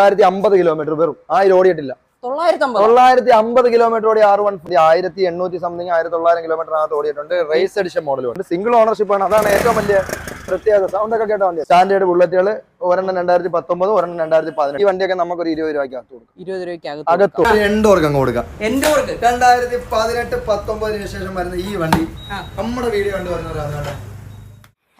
തൊള്ളായിരത്തി അമ്പത് കിലോമീറ്റർ വെറും ആയിരം ഓടിയിട്ടില്ല. തൊള്ളായിരത്തി അമ്പത് കിലോമീറ്റർ ഓടി ആറ് വൺ ആയിരത്തി എണ്ണൂറ്റി സംതിങ് ആയിരത്തി തൊള്ളായിരം കിലോമീറ്റർ അകത്ത് ഓടിയിട്ടുണ്ട് റേസ് എഡിഷൻ മോഡലുണ്ട് സിംഗിൾ ഓണർഷിപ്പ് ആണ്. അതാണ് ഏറ്റവും വലിയ പ്രത്യേകത. സൗണ്ട് ഒക്കെ കേട്ടോ വണ്ടി സ്റ്റാൻഡേർഡ് ബുള്ളറ്റുകൾ ഒരെണ്ണം രണ്ടായിരത്തി പത്തൊമ്പത് ഒരെണ്ണം രണ്ടായിരത്തി പതിനെട്ട് ഈ വണ്ടിയൊക്കെ നമുക്ക് ഒരു ഇരുപത് രൂപയ്ക്ക് അകത്ത് കൊടുക്കും. ഇരുപത് രൂപയ്ക്ക് അകത്ത് രണ്ട് അങ്ങ് കൊടുക്കാം. എന്റെ കൊടുക്ക് രണ്ടായിരത്തി പതിനെട്ട് പത്തൊമ്പതിന് ശേഷം വരുന്ന ഈ വണ്ടി നമ്മുടെ വീഡിയോ കണ്ടു വരുന്നവരാണ്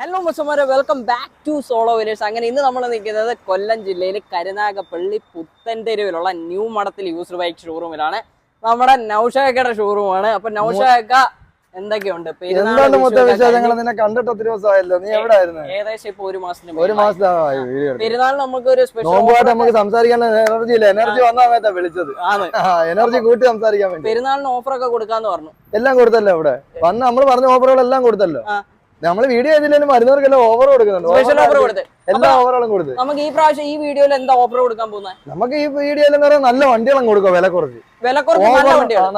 hello മസ്സുമാരെ welcome back to solo wheelers അങ്ങനെ ഇന്ന് നമ്മൾ നിൽക്കുന്നത് കൊല്ലം ജില്ലയിൽ കരുനാഗപ്പള്ളി പുത്തൻതെരുവിലുള്ള ന്യൂ മഠത്തിൽ യൂസർ ബൈക്ക് ഷോറൂമിലാണ് നമ്മുടെ നൌഷാക്കയുടെ ഷോറൂമാണ് അപ്പൊ നൌഷാക്ക എന്തൊക്കെയുണ്ട്? എന്താണ് നിന്നെ കണ്ടിട്ട് ഒത്തിരി ദിവസമായല്ലോ. നീ എവിടെ ആയിരുന്നു ഏകദേശം ഇപ്പൊ ഒരു മാസത്തിന് ഒരു. മാസമായി പെരുന്നാൾ നമുക്ക് ഒരു സ്പെഷ്യൽ നമുക്ക് സംസാരിക്കാൻ എനർജി ഇല്ല. എനർജി വന്ന സമയത്താ വിളിച്ചത്. ആണ്. എനർജി കൂട്ടി സംസാരിക്കാൻ വേണ്ടി. പെരുന്നാളിന് ഓഫറൊക്കെ കൊടുക്കാന്ന് പറഞ്ഞു. എല്ലാം കൊടുത്തല്ലോ ഇവിടെ. വന്ന് നമ്മൾ പറഞ്ഞ ഓഫറുകളെല്ലാം കൊടുത്തല്ലോ. നമ്മൾ വീഡിയോ ചെയ്തില്ലെങ്കിലും വരുന്നവർക്കെല്ലാം ഓവർ കൊടുക്കുന്നുണ്ട്. സ്പെഷ്യൽ ഓഫർ കൊടുത്ത്. എല്ലാ ഓഫറുകളും കൊടുത്ത്. നമുക്ക് ഈ പ്രാവശ്യം ഈ വീഡിയോയിൽ എന്താ ഓഫർ കൊടുക്കാൻ പോകുന്നത് നമുക്ക് ഈ വീഡിയോയിൽ എന്ന് പറയാൻ നല്ല വണ്ടികളും കൊടുക്കുക വില കുറച്ച്. വില കുറച്ച്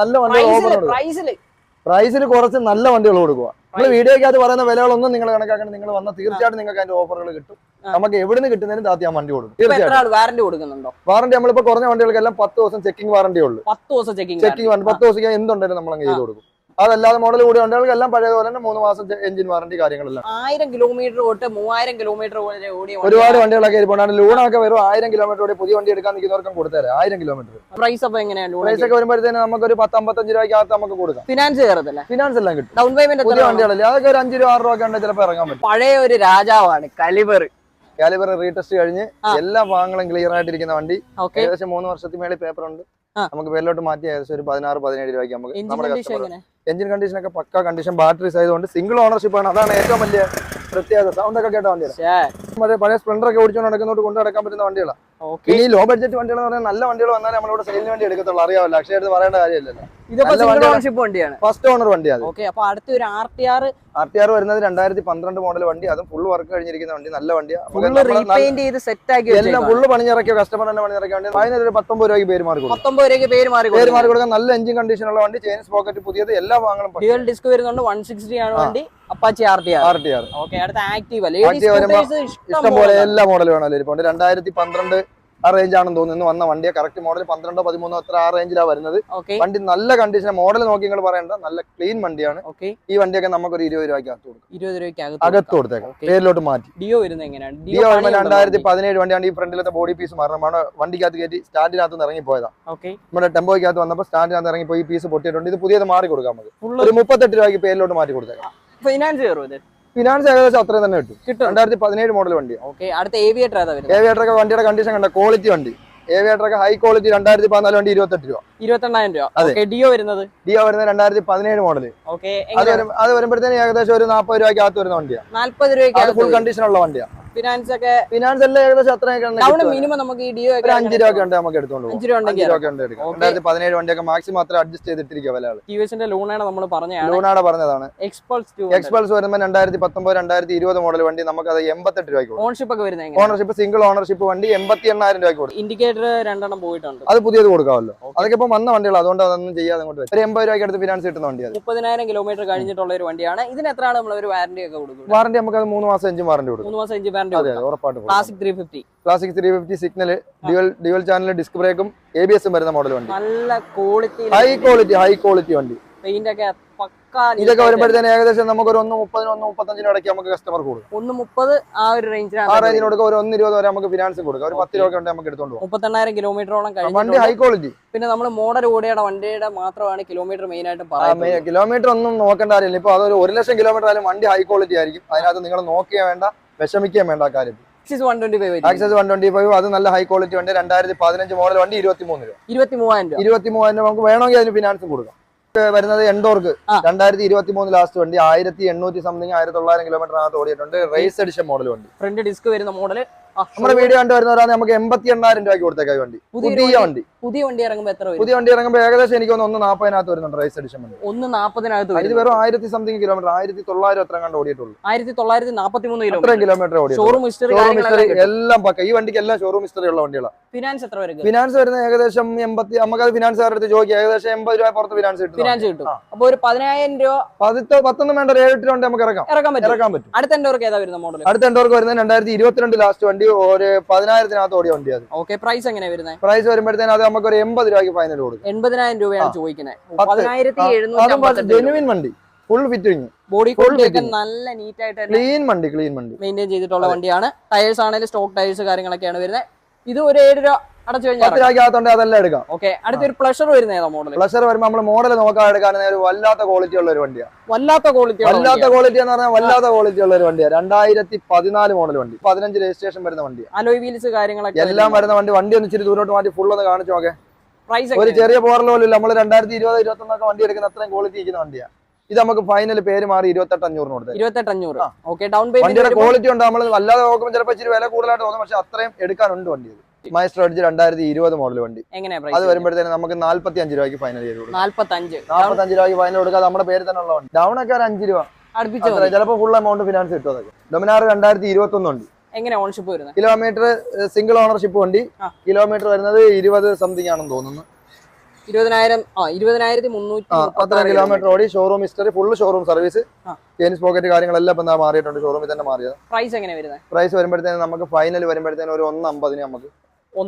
നല്ല വണ്ടികൾ പ്രൈസിൽ പ്രൈസിൽ കുറച്ച് നല്ല വണ്ടികൾ കൊടുക്കുക. നമ്മൾ വീഡിയോക്കകത്ത് പറയുന്ന വിലകളൊന്നും നിങ്ങൾ കണക്കാക്കണം നിങ്ങൾ വന്ന തീർച്ചയായിട്ടും നിങ്ങൾക്ക് അതിന്റെ ഓഫറുകൾ കിട്ടും. നമുക്ക് എവിടുന്ന് കിട്ടുന്നതിനും താത്തി ആ വണ്ടി കൊടുക്കും. തീർച്ചയായിട്ടും. കൊടുക്കുന്നുണ്ടോ? വാറണ്ടി നമ്മളിപ്പോ കുറഞ്ഞ വണ്ടികൾക്കെല്ലാം പത്ത് ദിവസം ചെക്കിംഗ് വാറണ്ടി ഉള്ളൂ. പത്ത് ദിവസം ചെക്കിംഗ് ചെക്കിംഗ് വാറണ്ടി പത്ത് ദിവസം എന്തുണ്ടെങ്കിലും നമ്മൾ അങ്ങ് ചെയ്ത് കൊടുക്കും. അതല്ലാതെ മോഡൽ കൂടി വണ്ടികൾക്ക് എല്ലാം പഴയതുപോലെ തന്നെ മൂന്ന് മാസം എഞ്ചിൻ വാറണ്ടി കാര്യങ്ങളെല്ലാം. ആയിരം കിലോമീറ്റർ തൊട്ട് മൂവായിരം കിലോമീറ്റർ വരെ ഓടി ഒരുപാട് വണ്ടികളൊക്കെ ഇരിപ്പുണ്ടാണ് ലൂണൊക്കെ വരും ആയിരം കിലോമീറ്റർ ഓടി പുതിയ വണ്ടി എടുക്കാൻ നിൽക്കുന്നവർക്കും കൊടുത്തേരാം. ആയിരം കിലോമീറ്റർ പ്രൈസ് അപ്പൊ എങ്ങനെയാണ് പ്രൈസ് ഒക്കെ വരുമ്പോഴത്തേന് നമുക്ക് ഒരു പത്ത് അമ്പത്തഞ്ച് രൂപയ്ക്കകത്ത് നമുക്ക് കൊടുക്കാം. ഫിനാൻസ് കയറത്തില്ല ഫിനാൻസ് എല്ലാം കിട്ടും. ഡൗൺ പേയ്മെന്റ് പുതിയ വണ്ടികളല്ലേ? അതൊക്കെ ഒരു അഞ്ച് രൂപ ആറ് രൂപ ഒക്കെ ഉണ്ടെങ്കിൽ ചിലപ്പോൾ ഇറങ്ങാൻ പറ്റും. പഴയ ഒരു രാജാവാണ് കലിബർ കാലിബർ റീടെസ്റ്റ് കഴിഞ്ഞ് എല്ലാ ഭാഗങ്ങളും ക്ലിയർ ആയിട്ടിരിക്കുന്ന വണ്ടി. ഏകദേശം മൂന്ന് വർഷത്തിന് മേളിൽ പേപ്പർ ഉണ്ട്. നമുക്ക് പേരിലോട്ട് മാറ്റി ഏകദേശം ഒരു പതിനാറ് പതിനേഴ് രൂപയ്ക്ക് നമുക്ക് നമ്മുടെ കസ്റ്റമർ എഞ്ചിൻ കണ്ടീഷൻ ഒക്കെ പക്ക കണ്ടീഷൻ ബാറ്ററി സൈസ് കൊണ്ട് സിംഗിൾ ഓണർഷിപ്പ് ആണ്. അതാണ് ഏറ്റവും വലിയ പ്രത്യേകത. സൗണ്ട് ഒക്കെ കേട്ടോ ശ്ശേ, മറ്റേ പഴയ സ്പ്ലെൻഡർ ഒക്കെ ഓടിച്ചുകൊണ്ട് നടക്കുന്നോട്ട് കൊണ്ട് നടക്കാൻ പറ്റുന്ന വണ്ടികളാണ് ഇനി ലോ ബഡ്ജറ്റ് വണ്ടികൾ എന്ന് പറഞ്ഞാൽ നല്ല വണ്ടികൾ വന്നാലേ നമ്മളിവിടെ സെയിലിന് വേണ്ടി എടുക്കത്തുള്ളൂ. അറിയാമല്ലോ. അക്ഷയ എടുത്ത് പറയേണ്ട കാര്യമില്ലല്ലോ. വണ്ടിയാണ്. ഫസ്റ്റ് ഓണർ വണ്ടിയാണ് ഓക്കെ അപ്പൊ അടുത്ത ഒരു R T R R T R വരുന്നത് രണ്ടായിരത്തി പന്ത്രണ്ട് മോഡൽ വണ്ടി. അതും ഫുൾ വർക്ക് കഴിഞ്ഞിരിക്കുന്ന വണ്ടി. നല്ല വണ്ടിയാണ് സെറ്റ് ആക്കി എല്ലാം. ഫുള്ള് പണിഞ്ഞിറക്കിയ കസ്റ്റമർ തന്നെ പണിയിറക്കിയ വണ്ടി. അതിനൊരു പത്തൊമ്പത് രൂപയ്ക്ക് പേര് മാറി പത്തൊമ്പത് രൂപയ്ക്ക് പേര് മാറി പേര് മാറി കൊടുക്കാൻ നല്ല എഞ്ചിൻ കണ്ടീഷൻ ഉള്ള വണ്ടി. ചെയിൻസ് പോക്കറ്റ് പുതിയത് എല്ലാ വാങ്ങണം ഡ്യുവൽ ഡിസ്ക് വരുന്നുണ്ട്. വൺ സിക്സ്റ്റി ആണ് വണ്ടി. Apache R T R R T R okay അടുത്ത ആക്റ്റീവ് വരുമ്പോ ഇഷ്ടം പോലെ എല്ലാ മോഡൽ വേണമല്ലോ. ഇരിപ്പുണ്ട് രണ്ടായിരത്തി പന്ത്രണ്ട് ആ റേഞ്ച് ആണെന്ന് തോന്നുന്നു. വന്ന വണ്ടിയെ. കറക്റ്റ് മോഡൽ പന്ത്രണ്ടോ പതിമൂന്നോ അത്ര ആ റേഞ്ചിലാ വരുന്നത്. വണ്ടി നല്ല കണ്ടീഷൻ മോഡൽ നോക്കി നിങ്ങൾ പറയണ്ട. നല്ല ക്ലീൻ വണ്ടിയാണ്. ഈ വണ്ടിയൊക്കെ നമുക്ക് ഒരു ഇരുപത് രൂപയ്ക്ക് അകത്ത് കൊടുക്കും. ഇരുപത് രൂപയ്ക്ക് അകത്ത് കൊടുത്തേക്കാം. പേരിലോട്ട് മാറ്റി. ഡിയോ വരുന്നത് എങ്ങനെയാണ്? ഡിയോ വരുമ്പോൾ രണ്ടായിരത്തി പതിനേഴ് വണ്ടിയാണ്. ഈ ഫ്രണ്ടിലത്തെ ബോഡി പീസ് മരണമാണ് വണ്ടിക്കകത്ത് കയറ്റി സ്റ്റാൻഡിനകത്ത് നിന്ന് ഇറങ്ങി പോയതാ ഓക്കെ നമ്മുടെ ടെമ്പോയ്ക്കകത്ത് വന്നപ്പോൾ സ്റ്റാൻഡിനകത്ത് ഇറങ്ങി പോയി പീസ് പൊട്ടിയിട്ടുണ്ട്. ഇത് പുതിയത് മാറി കൊടുക്കാം മതി ഒരു മുപ്പത്തെട്ട് രൂപയ്ക്ക് പേരിലോട്ട് മാറ്റി കൊടുത്തേക്കാം. ഫൈനാൻസ് കയറും ഫിനാൻസ് ഏകദേശം അത്രയും തന്നെ കിട്ടും. കിട്ടും. രണ്ടായിരത്തി പതിനേഴ് മോഡൽ വണ്ടി. ഓക്കെ അടുത്ത ഏവിയേറ്റർ ഒക്കെ വണ്ടിയുടെ കണ്ടീഷൻ കണ്ട? ക്വാളിറ്റി വണ്ടി. ഏവിയേറ്റർ ഒക്കെ ഹൈ ക്വാളിറ്റി രണ്ടായിരത്തി പതിനാല് വണ്ടി ഇരുപത്തെട്ട് രൂപ. ഇരുപത്തെണ്ണായിരം രൂപ. ഡിയോ വരുന്നത്? ഡിയോ വരുന്നത് രണ്ടായിരത്തി പതിനേഴ് മോഡൽ അത് വരും അത് വരുമ്പോഴത്തേന് ഏകദേശം ഒരു നാൽപ്പത് രൂപയ്ക്ക് അകത്ത് വരുന്ന വണ്ടിയാണ് നാല്പത് രൂപയ്ക്ക് ഫുൾ കണ്ടീഷൻ ഉള്ള വണ്ടിയാണ് ഫിനാൻസ് ഒക്കെ ഫിനാൻസ് എല്ലാം ഏകദേശം മിനിമം നമുക്ക് ഈ ഡിയോ ഒരു അഞ്ച് രൂപ ഉണ്ട് നമുക്ക് എടുത്തോണ്ട് അഞ്ച് രൂപ ഉണ്ടെങ്കിൽ. രണ്ടായിരത്തി പതിനേഴ് വണ്ടിയൊക്കെ മാക്സിമം അത്ര അഡ്ജസ്റ്റ് ചെയ്തിട്ടിരിക്കുക വിലകൾ ടി വി ലോണാണ് നമ്മൾ പറഞ്ഞതാണ്. ലോണാണ് പറഞ്ഞതാണ്. എക്സ്പൾസ് ടു എക്സ്പൾസ് വരുമ്പോൾ രണ്ടായിരത്തി പത്തൊമ്പത് രണ്ടായിരത്തി ഇരുപത് മോഡൽ വണ്ടി നമുക്ക് അത് എൺപത്തെട്ട് രൂപയ്ക്ക് ഓണർഷിപ്പ് ഒക്കെ വരുന്നത് ഓണർഷിപ്പ് സിംഗിൾ ഓണർഷിപ്പ് വണ്ടി എൺപത്തി എണ്ണായിരം രൂപയ്ക്ക് കൊടുക്കും. ഇൻഡിക്കേറ്റർ രണ്ടെണ്ണം പോയിട്ടുണ്ട്. അത് പുതിയത് കൊടുക്കാമല്ലോ. അതൊക്കെ ഇപ്പൊ വന്ന വണ്ടികൾ അതുകൊണ്ട് അതൊന്നും ചെയ്യാതെ അങ്ങോട്ട്. ഒരു എൺപത് രൂപയ്ക്ക് അടുത്ത് ഫിനാൻസ് കിട്ടുന്ന വണ്ടിയാണ് മുപ്പതിനായിരം കിലോമീറ്റർ കഴിഞ്ഞിട്ടുള്ള ഒരു വണ്ടിയാണ്. ഇതിന് എത്രയാണ് നമ്മൾ ഒരു വാറന്റി ഒക്കെ കൊടുക്കുന്നത്? വാറന്റി നമുക്ക് അത് മൂന്ന് മാസം അഞ്ചും വാറന്റി കൊടുക്കും. മൂന്ന് മാസം അഞ്ച് വാറന്റി അതെ classic three fifty classic three fifty signal dual dual channel disc ബ്രേക്കും A B എസും വരുന്ന മോഡൽ വണ്ടി. നല്ല quality high quality high quality വണ്ടി. പെയിന്റ് ഒക്കെ ഇതൊക്കെ വരുമ്പോഴത്തേന് ഏകദേശം നമുക്ക് ഒരു ഒന്ന് മുപ്പതിന് ഒന്ന് മുപ്പത്തഞ്ചിന് ഇടയ്ക്ക് നമുക്ക് കസ്റ്റമർ കൊടുക്കും. ഒന്ന് മുപ്പത് ആ ഒരു ആ റേഞ്ചിലാണ് റേഞ്ചിന് കൊടുക്കുക ഒരു ഒന്ന് ഇരുപത് വരെ നമുക്ക് ഫിനാൻസ് കൊടുക്കാം. ഒരു പത്ത് രൂപ ഉണ്ടെങ്കിൽ നമുക്ക് എടുത്തോണ്ട് മുപ്പത്തെണ്ണായിരം കിലോമീറ്ററോളം വണ്ടി ഹൈ ക്വാളിറ്റി പിന്നെ നമ്മൾ മോഡൽ ഓടിയുടെ വണ്ടിയുടെ മാത്രമാണ് കിലോമീറ്റർ മെയിൻ ആയിട്ട് പറയുന്നത്. കിലോമീറ്റർ ഒന്നും നോക്കേണ്ട കാര്യമില്ല. ഇപ്പൊ അതൊരു ഒരു ലക്ഷം കിലോമീറ്റർ ആയാലും വണ്ടി ഹൈ ക്വാളിറ്റി ആയിരിക്കും. അതിനകത്ത് നിങ്ങൾ നോക്കിയാ വേണ്ട. വിഷമിക്കുകയും വേണ്ട ആ കാര്യം. One twenty five Access one twenty five അത് നല്ല ഹൈ ക്വാളിറ്റി വണ്ടി രണ്ടായിരത്തി പതിനഞ്ച് മോഡൽ വണ്ടി ഇരുപത്തി മൂന്ന് രൂപ. ഇരുപത്തി മൂവായിരം രൂപ. ഇരുപത്തി മൂവായിരം രൂപ നമുക്ക് വേണമെങ്കിൽ അതിന് ഫിനാൻസും കൊടുക്കാം. വരുന്നത് എൻഡോർക്ക്. രണ്ടായിരത്തി ഇരുപത്തി മൂന്ന് ലാസ്റ്റ് വണ്ടി. ആയിരത്തി എണ്ണൂറ്റി സംതിങ് ആയിരത്തി തൊള്ളായിരം കിലോമീറ്റർ അകത്ത് ഓടിയിട്ടുണ്ട്. റേസ് എഡിഷൻ മോഡൽ വണ്ടി. ഫ്രണ്ട് ഡിസ്ക് വരുന്ന മോഡൽ നമ്മുടെ വീഡിയോ കണ്ടു വരുന്നവരാണ് നമുക്ക് എൺപത്തി എണ്ണായിരം രൂപയ്ക്ക് കൊടുത്തേക്കാ വണ്ടി. പുതിയ വണ്ടി. പുതിയ വണ്ടി ഇറങ്ങുമ്പോൾ എത്ര പുതിയ വണ്ടി ഇറങ്ങുമ്പോൾ ഏകദേശം എനിക്ക് ഒന്ന് നാൽപ്പതിനകത്ത് വരുന്നുണ്ട് റേസ് എഡിഷൻ വണ്ടി. ഒന്ന് നാപ്പതിനകത്ത് ഇത് വെറും ആയിരത്തി സംതിങ് കിലോമീറ്റർ ആയിരത്തി തൊള്ളായിരം അത്ര കണ്ട് ഓടിയിട്ടുള്ളൂ. ആയിരത്തി തൊള്ളായിരത്തി നാപ്പത്തി മൂന്ന് കിലോമീറ്റർ ഓടി ഷോറൂം ഹിസ്റ്ററി എല്ലാം പക്ക. ഈ വണ്ടിക്ക് എല്ലാം ഷോറൂം ഹിസ്റ്ററി ഉള്ള വണ്ടികളാണ് ഫിനാൻസ് എത്ര വരും? ഫിനാൻസ് വരുന്ന ഏകദേശം എൺപത്തി നമുക്കത് ഫിനാൻസുകാരുടെ അടുത്ത് ചോദിക്കാം. ഏകദേശം എൺപത് രൂപ പുറത്ത് ഫിനാൻസ് കിട്ടും. ഫിനാൻസ് കിട്ടും. അപ്പൊ ഒരു പതിനായിരം രൂപ പതിത്തോ പത്തൊന്നും വേണ്ട ഒരു ഏഴ് രൂപ നമുക്ക് ഇറക്കാം. ഇറക്കാൻ പറ്റും. അടുത്ത എന്റെ ഏതാ വരുന്ന മോഡൽ അടുത്ത എൻഡോർക്ക് വരുന്നത് രണ്ടായിരത്തി ഇരുപത്തിരണ്ട് ലാസ്റ്റ് വണ്ടി. വണ്ടി ഒരു പതിനായിരത്തിനകത്ത് ഓടിയ വണ്ടി അത്. ഓക്കെ പ്രൈസ് എങ്ങനെ വരുന്നത് പ്രൈസ് വരുമ്പോഴത്തേനും അത് നമുക്ക് ഒരു എൺപത് രൂപയ്ക്ക് ഫൈനൽ കൊടുക്കും. എൺപതിനായിരം രൂപയാണ് ചോദിക്കുന്നത് ജെനുവിൻ വണ്ടി. ഫുൾ ഫിറ്റിംഗ് ബോഡി നല്ല നീറ്റ് ആയിട്ട് ക്ലീൻ വണ്ടി ക്ലീൻ വണ്ടി. മെയിന്റെയിൻ ചെയ്തിട്ടുള്ള വണ്ടിയാണ്. ടയേഴ്സ് ആണെങ്കിലും സ്റ്റോക്ക് ടയേഴ്സ് കാര്യങ്ങളൊക്കെയാണ് വരുന്നത് ഇത് ഒരു ഏഴ് രൂപ പത്ത് കഴിഞ്ഞാൽ രൂപയ്ക്ക് അകത്തുണ്ട് അതെല്ലാം എടുക്കാം. ഓക്കെ അടുത്തൊരു പ്ലഷർ വരുന്ന മോഡൽ പ്ലഷർ വരുമ്പോൾ നമ്മൾ മോഡൽ നോക്കാൻ എടുക്കാൻ ഒരു വല്ലാത്ത ക്വാളിറ്റി ഉള്ള ഒരു വണ്ടിയാണ് വല്ലാത്ത ക്വാളിറ്റി വല്ലാത്ത ക്വാളിറ്റി എന്ന് പറഞ്ഞാൽ വല്ലാത്ത ക്വാളിറ്റി ഉള്ള ഒരു വണ്ടിയാണ് രണ്ടായിരത്തി പതിനാല് മോഡൽ വണ്ടി. പതിനഞ്ച് രജിസ്ട്രേഷൻ വരുന്ന വണ്ടിയാണ് അലോയ് വീൽസ് കാര്യങ്ങളൊക്കെ എല്ലാം വരുന്ന വണ്ടി. വണ്ടി ഒന്ന് ഇച്ചിരി ദൂരോട്ട് മാറ്റി ഫുൾ ഒന്ന് കാണിച്ചു നോക്കെ. ഒരു ചെറിയ പോറൽ പോലും നമ്മൾ രണ്ടായിരത്തി ഇരുപത് ഇരുപത്തൊന്നൊക്കെ വണ്ടി എടുക്കുന്ന അത്രയും ക്വാളിറ്റി ഇരിക്കുന്ന വണ്ടിയാണ് ഇത് നമുക്ക് ഫൈനൽ പേര് മാറി ഇരുപത്തെട്ട് അഞ്ഞൂറിന് കൊടുത്തത് ഇരുപത്തെട്ട് അഞ്ഞൂറ്. ഓക്കെ ഡൗൺ പേയ്മെന്റ് ക്വാളിറ്റി ഉണ്ട്. നമ്മൾ അല്ലാതെ നോക്കുമ്പോൾ ചിലപ്പോൾ ഇച്ചിരി വില കൂടുതലായിട്ട് തോന്നും. പക്ഷെ അത്രയും എടുക്കാനുണ്ട് വണ്ടി മൈസ്റ്റർ അടിച്ച് രണ്ടായിരത്തി ഇരുപത് മോഡൽ വണ്ടി അത് വരുമ്പോഴത്തേനും നമുക്ക് നാല്പത്തി അഞ്ച് രൂപയ്ക്ക് ഫൈനൽ ചെയ്ത് കൊടുക്കും. നാല്പത്തി അഞ്ച് രൂപയ്ക്ക് ഫൈനൽ കൊടുക്കുക നമ്മുടെ പേര് തന്നെ ഉള്ള വണ്ടി. ഡൗൺ ഒക്കെ ഒരു അഞ്ച് രൂപ. ചിലപ്പോൾ ഫുൾ എമൗണ്ട് ഫിനാൻസ് കിട്ടും അതൊക്കെ. ഡൊമിനാർ രണ്ടായിരത്തി ഇരുപത്തി ഒന്നുണ്ട് എങ്ങനെ ഓണർഷിപ്പ് വരുന്നത്? കിലോമീറ്റർ സിംഗിൾ ഓണർഷിപ്പ് വണ്ടി. കിലോമീറ്റർ വരുന്നത് ഇരുപത് സംതിങ് ആണെന്ന് തോന്നുന്നു. അത്രയും കിലോമീറ്റർ ഓടി showroom history full showroom service. Chains pocket കാര്യങ്ങളെല്ലാം ഇപ്പം മാറിയിട്ടുണ്ട്? ഷോറൂമിൽ തന്നെ മാറിയത്. പ്രൈസ് എങ്ങനെ വരുന്നത്? പ്രൈസ് വരുമ്പോഴത്തേനും നമുക്ക് ഫൈനൽ വരുമ്പോഴത്തേനും ഒരു ഒന്ന് അമ്പതിന് നമുക്ക്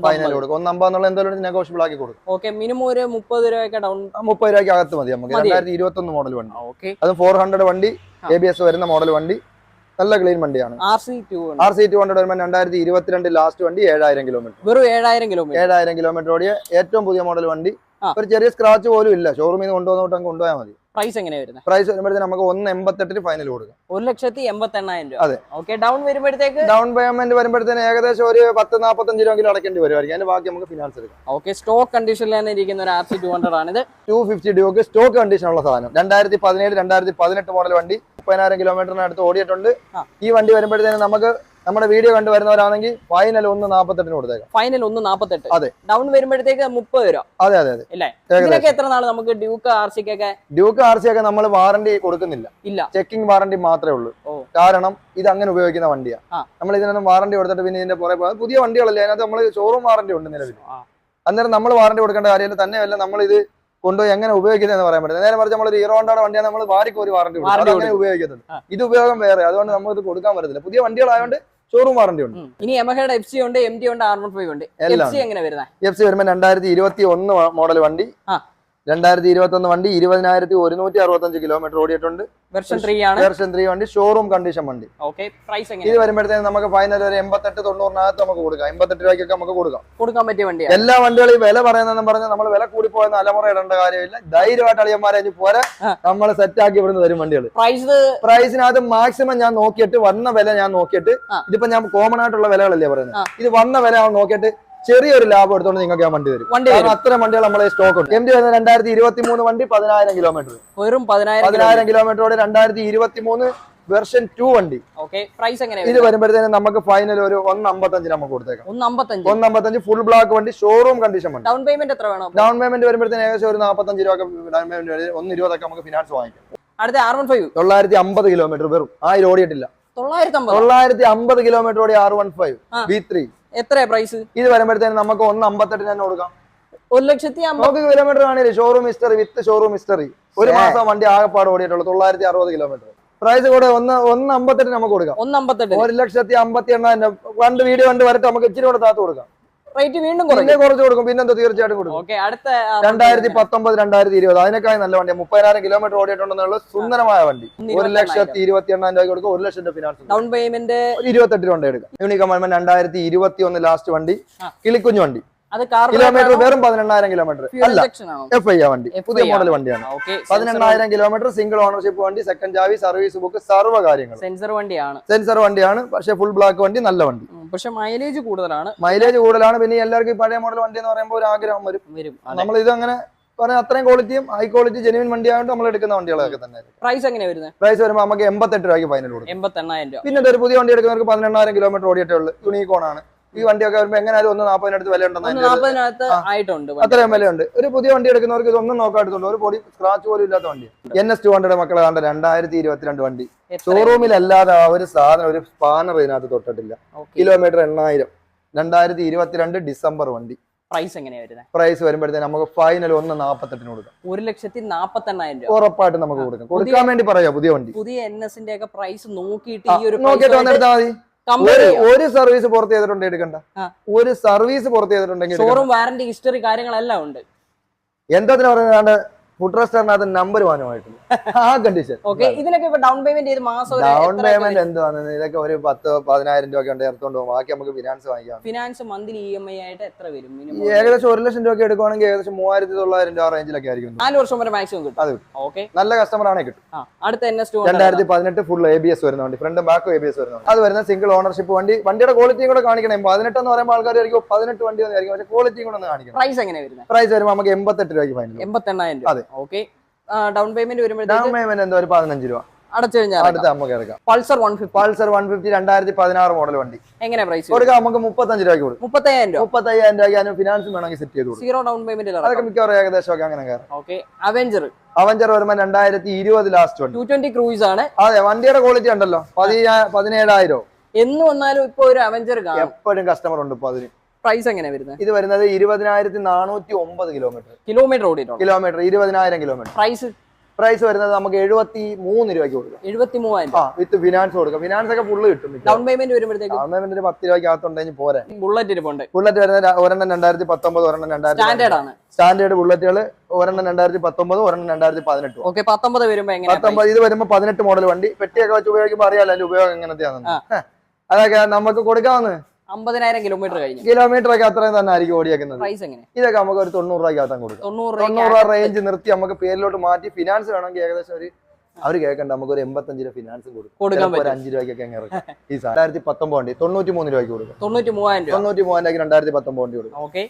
ഫൈനൽ കൊടുക്കും. ഒന്ന് അമ്പത് എന്നുള്ള എന്തായാലും നെഗോഷ്യബിൾ ആക്കി കൊടുക്കും. ഓക്കെ മിനിമം ഒരു മുപ്പത് രൂപയൊക്കെ ഡൗൺ മുപ്പത് രൂപയ്ക്ക് അകത്ത് മതി നമുക്ക്. രണ്ടായിരത്തി ഇരുപത്തി ഒന്ന് മോഡൽ വണ്ടി ഓക്കെ അത് ഫോർ ഹൺഡ്രഡ് വണ്ടി. എ ബി എസ് വരുന്ന മോഡൽ വണ്ടി. നല്ല ക്ലീൻ വണ്ടിയാണ്. R C two R C two hundred വരുമ്പോൾ രണ്ടായിരത്തി ഇരുപത്തിരണ്ട് ലാസ്റ്റ് വണ്ടി ഏഴായിരം കിലോമീറ്റർ വെറും ഏഴായിരം കിലോമീറ്റർ ഏഴായിരം കിലോമീറ്റർ ഓടിയ ഏറ്റവും പുതിയ മോഡൽ വണ്ടി. ഒരു ചെറിയ സ്ക്രാച്ച് പോലും ഇല്ല. ഷോറൂമിൽ നിന്ന് കൊണ്ടുവന്നോട്ട് കൊണ്ടുപോയാൽ മതി. പ്രൈസ് എങ്ങനെ വരുന്നത് പ്രൈസ് വരുമ്പോഴത്തേക്ക് നമുക്ക് ഒന്ന് എൺപത്തെട്ടിന് ഫൈനൽ കൊടുക്കാം. ഒരു ലക്ഷത്തി എൺപത്തി എണ്ണായിരം രൂപ. അതെ. ഓക്കെ ഡൗൺ വരുമ്പോഴത്തേക്ക്? ഡൗൺ പേയ്മെന്റ് വരുമ്പോഴത്തേന് ഏകദേശം ഒരു പത്ത് നാൽപ്പത്തഞ്ച് രൂപ അടക്കേണ്ടി വരുമായിരിക്കും അതിന്റെ ബാക്കി നമുക്ക് ഫിനാൻസ് എടുക്കാം. ഓക്കെ സ്റ്റോക്ക് കണ്ടീഷനിൽ തന്നെ ഇരിക്കുന്ന ഒരു ആർ സി ടു ഹൺഡ്രഡ് ആണിത്. Two fifty Duke stock condition ഉള്ള സാധനം. രണ്ടായിരത്തി പതിനേഴ് രണ്ടായിരത്തി പതിനെട്ട് മോഡൽ വണ്ടി മുപ്പതിനായിരം കിലോമീറ്ററിന് അടുത്ത് ഓടിയിട്ടുണ്ട്. ഈ വണ്ടി വരുമ്പോഴത്തേന് നമുക്ക് നമ്മുടെ വീഡിയോ കണ്ടു വരുന്നവരാണെങ്കിൽ ഫൈനൽ ഒന്ന് നാപ്പത്തെട്ടിന് കൊടുത്തേക്കാം. ഫൈനൽ ഒന്ന് നാപ്പത്തെട്ട്. അതെ. ഡൗൺ വരുമ്പോഴത്തേക്ക് മുപ്പത് രൂപ അതെ അതെ അതെ. ഇതിനൊക്കെ എത്ര നാൾ നമുക്ക് ഡ്യൂക്ക് ആർ സിക്കൊക്കെ ഡ്യൂക്ക് ആർ സി ഒക്കെ നമ്മൾ വാറണ്ടി കൊടുക്കുന്നില്ല. ഇല്ല. ചെക്കിംഗ് വാറണ്ടി മാത്രമേ ഉള്ളൂ. ഓ. കാരണം ഇത് അങ്ങനെ ഉപയോഗിക്കുന്ന വണ്ടിയാണ് നമ്മൾ ഇതിനൊന്നും വാറണ്ടി കൊടുത്തിട്ട് പിന്നെ ഇതിന്റെ പുറകെ പുതിയ വണ്ടികളല്ലേ അതിനകത്ത് നമ്മൾ ഷോറൂം വാറണ്ടി ഉണ്ട് നിലവിൽ. അന്നേരം നമ്മൾ വാറണ്ടി കൊടുക്കേണ്ട കാര്യമില്ല തന്നെയല്ല നമ്മൾ ഇത് കൊണ്ടുപോയി എങ്ങനെ ഉപയോഗിക്കുന്നത് എന്ന് പറയാൻ പറ്റില്ല. നേരെ മറിച്ച് നമ്മൾ ഒരു ഹീറോ ഹോണ്ടയുടെ വണ്ടിയാണ് നമ്മൾ വാരിക്ക് ഒരു വാറണ്ടി കൊടുക്കും വാറണ്ടി അങ്ങനെ ഉപയോഗിക്കുന്നുണ്ട് ഇത് ഉപയോഗം വേറെ അതുകൊണ്ട് നമ്മൾ ഇത് കൊടുക്കാൻ പറ്റത്തില്ല. പുതിയ വണ്ടികളായതുകൊണ്ട് ഷോറൂം വാറണ്ടി ഉണ്ട്. ഇനി എമഹയുടെ എഫ് സി ഉണ്ട് എം ഡി ഉണ്ട് ആർ ഉണ്ട്. എഫ് സി എങ്ങനെ വരുന്നത് എഫ് സി വരുമ്പോൾ രണ്ടായിരത്തി ഇരുപത്തി ഒന്ന് മോഡൽ വണ്ടി. ആ. രണ്ടായിരത്തി ഇരുപത്തി ഒന്ന് വണ്ടി ഇരുപതിനായിരത്തി ഒരുന്നൂറ്റി അറുപത്തഞ്ച് കിലോമീറ്റർ ഓടിയിട്ടുണ്ട്. വെർഷൻ ത്രീ ആണ്. വേർഷൻ ത്രീ വണ്ടി ഷോറൂം കണ്ടീഷൻ വണ്ടി. പ്രൈസ് ഇത് വരുമ്പോഴത്തേക്ക് നമുക്ക് ഫൈനൽ ഒരു എൺപത്തെട്ട് തൊണ്ണൂറിനകത്ത് നമുക്ക് കൊടുക്കാം. എൺപത്തെട്ട് രൂപയ്ക്കൊക്കെ നമുക്ക് കൊടുക്കാം. കൊടുക്കാൻ പറ്റിയ വണ്ടി എല്ലാ വണ്ടികളും വില പറയുന്നതെന്ന് പറഞ്ഞാൽ നമ്മൾ വില കൂടി പോയെന്ന് അലമുറ ഇടേണ്ട കാര്യമില്ല. ധൈര്യമായിട്ട് അളിയന്മാരെ ഇനി പോരെ. നമ്മൾ സെറ്റ് ആക്കി ഇവിടുന്ന് തരും വണ്ടികൾ പ്രൈസ് പ്രൈസിനകത്ത് മാക്സിമം ഞാൻ നോക്കിയിട്ട് വന്ന വില ഞാൻ നോക്കിയിട്ട് ഇതിപ്പോ ഞാൻ കോമൺ ആയിട്ടുള്ള വിലകളല്ലേ പറയുന്നത്. ഇത് വന്ന വില നോക്കിയിട്ട് ചെറിയൊരു ലാഭം എടുത്തോണ്ട് നിങ്ങൾക്ക് ഞാൻ വണ്ടി തരും വണ്ടി അത്ര വണ്ടികൾ നമ്മളെ സ്റ്റോക്ക് ഉണ്ട്. എം ഡി വരുന്നത് രണ്ടായിരത്തി ഇരുപത്തി മൂന്ന് വണ്ടി പതിനായിരം കിലോമീറ്റർ വെറും പതിനായിരം പതിനായിരം കിലോമീറ്ററോടെ രണ്ടായിരത്തി ഇരുപത്തി മൂന്ന് വെർഷൻ ടു വണ്ടി. ഓക്കെ പ്രൈസ് എങ്ങനെ ഇത് വരുമ്പോഴത്തേനും നമുക്ക് ഫൈനൽ ഒരു ഒന്ന് അമ്പത്തഞ്ച് നമുക്ക് കൊടുത്തേക്കാം. ഒന്ന് അമ്പത്തഞ്ച് ഫുൾ ബ്ലാക്ക് വണ്ടി ഷോറൂം കണ്ടീഷൻ വണ്ടി. ഡൗൺ പേയ്മെന്റ് എത്ര വേണം? ഡൗൺ പേയ്മെന്റ് വരുമ്പോഴത്തേന് ഏകദേശം ഒരു നാൽപ്പത്തഞ്ച് രൂപ ഡൗൺ പേയ്മെന്റ് വരും. ഒന്ന് ഇരുപതൊക്കെ നമുക്ക് ഫിനാൻസ് വാങ്ങിക്കാം. അടുത്ത ആർ വൺ ഫൈവ് തൊള്ളായിരത്തി അമ്പത് കിലോമീറ്റർ വെറും ആയിരം ഓടിയിട്ടില്ല. തൊള്ളായിരത്തി അമ്പത് കിലോമീറ്റർ ഓടി R one five B three എത്രയാ പ്രൈസ് ഇത് വരുമ്പോഴത്തേന് നമുക്ക് ഒന്ന് അമ്പത്തെട്ട് തന്നെ കൊടുക്കാം. ഒരു ലക്ഷത്തി നമുക്ക് കിലോമീറ്റർ ആണെങ്കിൽ showroom history with showroom history ഒരു മാസം വണ്ടി ആകെപ്പാട് ഓടിയിട്ടുള്ളൂ. തൊള്ളായിരത്തി അറുപത് കിലോമീറ്റർ പ്രൈസ് കൂടെ ഒന്ന് ഒന്ന് അമ്പത്തെട്ട് നമുക്ക് കൊടുക്കാം. ഒന്ന് അമ്പത്തെട്ട് ഒരു ലക്ഷത്തി അമ്പത്തി എണ്ണായിരം കണ്ട് വീഡിയോ കണ്ട് വരട്ടെ നമുക്ക് ഇച്ചിരി കൂടെ താത്ത് കൊടുക്കാം. റേറ്റ് വീണ്ടും പിന്നെ കുറച്ച് കൊടുക്കും പിന്നെന്താ തീർച്ചയായിട്ടും കൊടുക്കും. അടുത്ത രണ്ടായിരത്തി പത്തൊമ്പത് രണ്ടായിരത്തി ഇരുപത് അതിനേക്കാൾ നല്ല വണ്ടി മുപ്പതിനായിരം കിലോമീറ്റർ ഓടിയിട്ടുണ്ടെന്നുള്ള സുന്ദരമായ വണ്ടി. ഒരു ലക്ഷത്തി ഇരുപത്തി എണ്ണായിരം രൂപ കൊടുക്കും ഒരു ലക്ഷം രൂപ ഫിനാൻസ് ഡൗൺ പേയ്മെന്റ് ഇരുപത്തെട്ട് രൂപ എടുക്കാം. യൂണിക് കമാൻമെന്റ് രണ്ടായിരത്തി ഇരുപത്തി ഒന്ന് ലാസ്റ്റ് വണ്ടി കിളിക്കുഞ്ഞു വണ്ടി. കിലോമീറ്റർ വെറും പതിനെണ്ണായിരം കിലോമീറ്റർ അല്ല എഫ് ഐ വണ്ടി പുതിയ മോഡൽ വണ്ടിയാണ്. പതിനെണ്ണായിരം കിലോമീറ്റർ സിംഗിൾ ഓണർഷിപ്പ് വണ്ടി സെക്കൻഡ് ജാവി സർവീസ് ബുക്ക് സർവ കാര്യങ്ങൾ. സെൻസർ വണ്ടിയാണ്. സെൻസർ വണ്ടിയാണ് പക്ഷെ ഫുൾ ബ്ലാക്ക് വണ്ടി നല്ല വണ്ടി. പക്ഷെ മൈലേജ് കൂടുതലാണ്. മൈലേജ് കൂടുതലാണ് പിന്നെ എല്ലാവർക്കും പഴയ മോഡൽ വണ്ടി എന്ന് പറയുമ്പോൾ ഒരു ആഗ്രഹം വരും. വരും നമ്മൾ ഇത് അങ്ങനെ പറഞ്ഞ അത്രയും ക്വാളിറ്റിയും ഹൈ ക്വാളിറ്റി ജെനുവിൻ വണ്ടിയായിട്ട് നമ്മൾ എടുക്കുന്ന വണ്ടികളൊക്കെ തന്നെ പ്രൈസ് എങ്ങനെ വരുന്നത് പ്രൈസ് വരുമ്പോൾ നമുക്ക് എൺപത്തെട്ട് രൂപയ്ക്ക് ഫൈനൽ കൊടുക്കും. എൺപത്തെണ്ണായിരം രൂപ. പിന്നെ ഒരു പുതിയ വണ്ടി എടുക്കുന്നവർക്ക് പതിനെണ്ണായിരം കിലോമീറ്റർ ഓടിയിട്ടേ ഉള്ളൂ. യൂണിക്കോൺ ആണ്. ഈ വണ്ടിയൊക്കെ വരുമ്പോൾ എങ്ങനെയാലും ഒന്ന് നാൽപ്പതിനടുത്ത് വില ഉണ്ടെന്ന്. ആയിട്ടുണ്ട് അത്രയും വിലയുണ്ട്. ഒരു പുതിയ വണ്ടി എടുക്കുന്നവർക്ക് ഇതൊന്നും നോക്കാടുത്തുള്ളൂ ഒരു പൊടി സ്ക്രാച്ച് പോലും ഇല്ലാത്ത വണ്ടി. എൻ എസ് ടു ഹൺഡ്രഡ് മക്കളെ കണ്ട രണ്ടായിരത്തി ഇരുപത്തിരണ്ട് വണ്ടി. ഷോറൂമിൽ അല്ലാതെ ആ ഒരു സാധനം ഒരു സ്പാനർ ഇതിനകത്ത് തൊട്ടിട്ടില്ല. കിലോമീറ്റർ എണ്ണായിരം. രണ്ടായിരത്തി ഇരുപത്തിരണ്ട് ഡിസംബർ വണ്ടി. പ്രൈസ് എങ്ങനെയാ വരുന്നത് പ്രൈസ് വരുമ്പോഴത്തേക്ക് നമുക്ക് ഫൈനൽ ഒന്ന് നാൽപ്പത്തെട്ടിന് കൊടുക്കാം. ഒരു ലക്ഷത്തി നാപ്പത്തെണ്ണായിരം രൂപ. ഉറപ്പായിട്ട് നമുക്ക് കൊടുക്കാം. കൊടുക്കാൻ വേണ്ടി പറയാം പുതിയ വണ്ടി. പുതിയ എൻ എസിന്റെ ഒക്കെ പ്രൈസ് നോക്കിയിട്ട് ഈ ഒരു നോക്കിയിട്ട് വന്നെടുത്താൽ മതി. ഒരു സർവീസ് പുറത്ത് ചെയ്തിട്ടുണ്ട് എടുക്കണ്ട. ഒരു സർവീസ് പുറത്ത് ചെയ്തിട്ടുണ്ടെങ്കിൽ. ഷോറൂം വാറന്റി ഹിസ്റ്ററി കാര്യങ്ങളെല്ലാം ഉണ്ട്. എന്താ പറയുന്നത്? ഫുഡ് നമ്പർ വാനുമായിട്ടുണ്ട് ആ കണ്ടീഷൻ ഓക്കെ ഇതിനൊക്കെ ഡൗൺ പേയ്മെന്റ് ചെയ്ത് മാസം ഡൗൺ പേയ്മെന്റ് ഇതൊക്കെ ഒരു പത്ത് പതിനായിരം രൂപ ഉണ്ട് ചേർത്തോണ്ട് പോകും. ബാക്കി നമുക്ക് ഫിനാൻസ് വാങ്ങിക്കാം. Finance monthly E M I ആയിട്ട് എത്ര വരും? ഏകദേശം ഒരു ലക്ഷം രൂപ എടുക്കുവാണെങ്കിൽ ഏകദേശം മൂവായിരത്തി തൊള്ളായിരം രൂപ റേഞ്ചിലൊക്കെ ആയിരിക്കും. നാല് വർഷം വരെ മാക്സിമം കിട്ടും. അത് ഓക്കെ നല്ല കസ്റ്റമർ ആണെങ്കിൽ കിട്ടും. അടുത്ത എൻ എസ് രണ്ടായിരത്തി പതിനെട്ട് ഫുൾ എ ബി എസ് വരുന്ന വണ്ടി ഫ്രണ്ടും ബാക്കും എ ബി എസ് വരുന്ന അത് വരുന്ന സിംഗിൾ ഓണർഷിപ്പ് വണ്ടി. വണ്ടിയുടെ ക്വാളിറ്റിയും കൂടെ കാണിക്കണം. പതിനെട്ട് എന്ന് പറയുമ്പോൾ ആൾക്കാർ പതിനെട്ട് വണ്ടി ആയിരിക്കും പക്ഷേ ക്വാളിറ്റിയും കൂടെ ഒന്ന് കാണിക്കണം. പ്രൈസ് എങ്ങനെ വരുന്നത് പ്രൈസ് വരുമ്പോൾ നമുക്ക് എൺപത്തെട്ട് രൂപയ്ക്ക് ഫൈനൽ എൺപത്തെണ്ണായിരം രൂപ. അതെ. ഓക്കെ ഡൗൺ പേയ്മെന്റ് ഡൗൺ വരുമ്പോഴത്തേക്ക് പേയ്മെന്റ് എന്തോ ഒരു പതിനഞ്ച് രൂപ. അടച്ചു കഴിഞ്ഞാൽ അടുത്ത് നമുക്ക് ഇറക്കാം. Pulsar one fifty Pulsar one fifty രണ്ടായിരത്തി പതിനാറ് മോഡൽ വണ്ടി. എങ്ങനെ പ്രൈസ് കൊടുക്കാം നമുക്ക് മുപ്പത്തഞ്ച് രൂപയ്ക്ക് കൊടുക്കും. മുപ്പത്തയ്യായിരം രൂപ. മുപ്പത്തയ്യായിരം രൂപയ്ക്ക് അതിന് ഫിനാൻസ് വേണമെങ്കിൽ സെറ്റ് ചെയ്ത് കൊടുക്കും. സീറോ ഡൗൺ പേയ്മെന്റ് അതൊക്കെ മിക്കവാറും ഏകദേശം ഒക്കെ അങ്ങനെ കയറും. ഓക്കെ അവെഞ്ചർ അവഞ്ചർ വരുമ്പോൾ രണ്ടായിരത്തി ഇരുപത് ലാസ്റ്റ് വണ്ടി. ടു ട്വന്റി ക്രൂയിസ് ആണ്. അതെ വണ്ടിയുടെ ക്വാളിറ്റി ഉണ്ടല്ലോ. പതിനാ പതിനേഴായിരം. എന്ന് വന്നാലും ഇപ്പൊ ഒരു അവഞ്ചർ കാണും. എപ്പോഴും കസ്റ്റമർ ഉണ്ട് ഇപ്പൊ അതിന്. പ്രൈസ് എങ്ങനെ വരുന്നത്? ഇത് വരുന്നത് ഇരുപതിനായിരത്തി നാനൂറ്റി ഒമ്പത് കിലോമീറ്റർ കിലോമീറ്റർ ഓടിയിട്ടുണ്ട്? കിലോമീറ്റർ ഇരുപതിനായിരം കിലോമീറ്റർ പ്രൈസ് പ്രൈസ് വരുന്നത് നമുക്ക് എഴുപത്തി മൂന്ന് രൂപയ്ക്ക് കൊടുക്കാം. എഴുപത്തി മൂവായിരം ആ വിത്ത് ഫിനാൻസ് കൊടുക്കാം. ഫിനാൻസ് ഒക്കെ ഫുള്ള് കിട്ടും ഡൗൺ പേയ്മെന്റ് വരുമ്പോഴത്തേക്ക്? പേയ്മെന്റ് പത്ത് രൂപയ്ക്ക് അകത്തുണ്ടെങ്കിൽ പോരെ. ബുള്ളറ്റ് ഇരിപ്പുണ്ട്. ബുള്ളറ്റ് വരുന്നത് ഒരെണ്ണം രണ്ടായിരത്തി പത്തൊമ്പത് ഒരെണ്ണം രണ്ടായിരത്തി സ്റ്റാൻഡേർഡ് ആണ്. സ്റ്റാൻഡേർഡ് ബുള്ളറ്റുകൾ ഒരെണ്ണം രണ്ടായിരത്തി പത്തൊമ്പത് ഒരെണ്ണം രണ്ടായിരത്തി പതിനെട്ട് ഓക്കെ പത്തൊമ്പത് വരുമ്പോ പത്തൊമ്പത് ഇത് വരുമ്പോൾ പതിനെട്ട് മോഡൽ വണ്ടി. പെട്ടിയൊക്കെ വെച്ച് ഉപയോഗിക്കുമ്പോൾ അറിയാലോ അതിന്റെ ഉപയോഗം എങ്ങനത്തെയാണെന്ന്. അതൊക്കെ നമുക്ക് കൊടുക്കാവുന്ന. അമ്പതിനായിരം കിലോമീറ്റർ കഴിഞ്ഞു. കിലോമീറ്റർ ഒക്കെ അത്രയും തന്നെ ആയിരിക്കും ഓടിയാക്കുന്നത്. പ്രൈസ് എങ്ങനെ? ഇതൊക്കെ നമുക്ക് ഒരു തൊണ്ണൂറ് രൂപയ്ക്കകത്താൻ കൊടുക്കും. തൊണ്ണൂറ് തൊണ്ണൂറ് റേഞ്ച് നിർത്തി നമുക്ക് പേരിലോട്ട് മാറ്റി ഫിനാൻസ് വേണമെങ്കിൽ ഏകദേശം ഒരു അവർ കേൾക്കണ്ട നമുക്ക് ഒരു എൺപത്തഞ്ച് രൂപ ഫിനാൻസ് കൊടുക്കും. ഒരു അഞ്ച് രൂപയ്ക്കൊക്കെ അങ്ങ് ഇറക്കും. ഈ രണ്ടായിരത്തി പത്തൊമ്പത് വണ്ടി. തൊണ്ണൂറ്റി മൂന്ന് രൂപയ്ക്ക് കൊടുക്കും. തൊണ്ണൂറ്റി മൂവായിരം തൊണ്ണൂറ്റി മൂവായിരം രണ്ടായിരത്തി പത്തൊമ്പത് വണ്ടി കൊടുക്കും. ഓക്കെ